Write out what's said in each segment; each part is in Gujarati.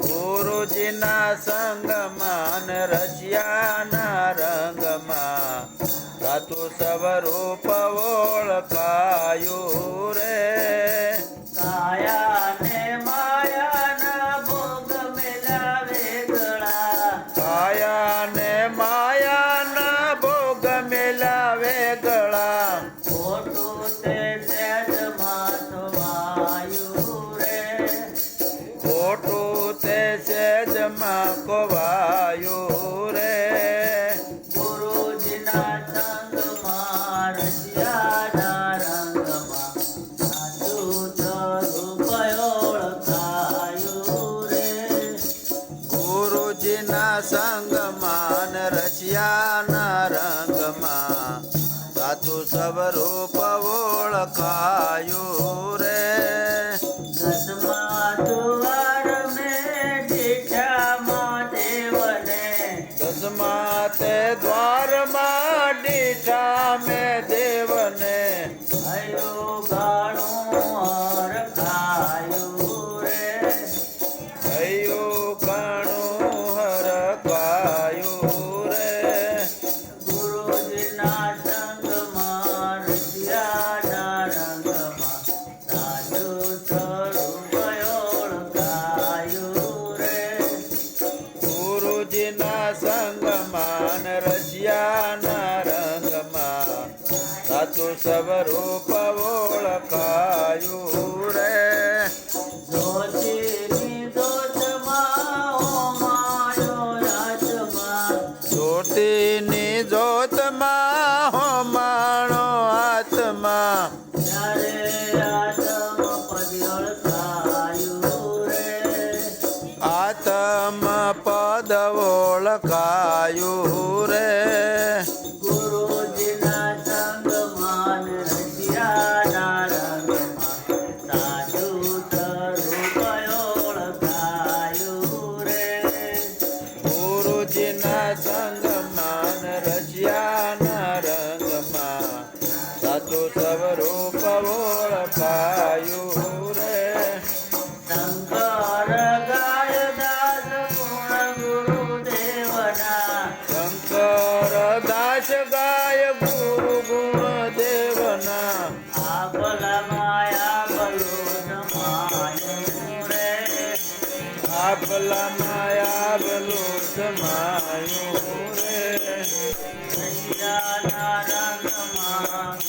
ગુરુજીના સંગમાં ને રશિયાના રંગમાં સાતું સ્વરૂપ ઓળખાયું. করতে ઓળખાયું રે. દસમા દ્વાર મેં દીઠામાં દેવને. દસમા તે દ્વારમાં દીઠા મેં દેવને સ્વરૂપ ઓળખાયું રે. હોમાયો રાતમાં જ્યોતિની જ્યોતમાં આત્મા. આત્મ પદ ઓળખાયું રે. સંગમાં ને રશિયાના રંગમાં સાચું સ્વરૂપ ઓળખાયું રે શંકર ગાય દાસ ગુણ ગુરુદેવના શંકર દાસ ગાય ગુરુ ગુણ દેવના આપલા માયા બલો માયા બલો સમાયું રે રશિયાના રંગમાં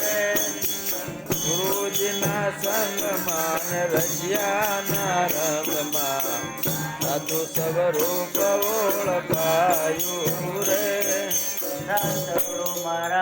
રે ગુરુજીના સંગમાં ને રંગમાં સાધુ સ્વરૂપ ઓળખાયું રે મારા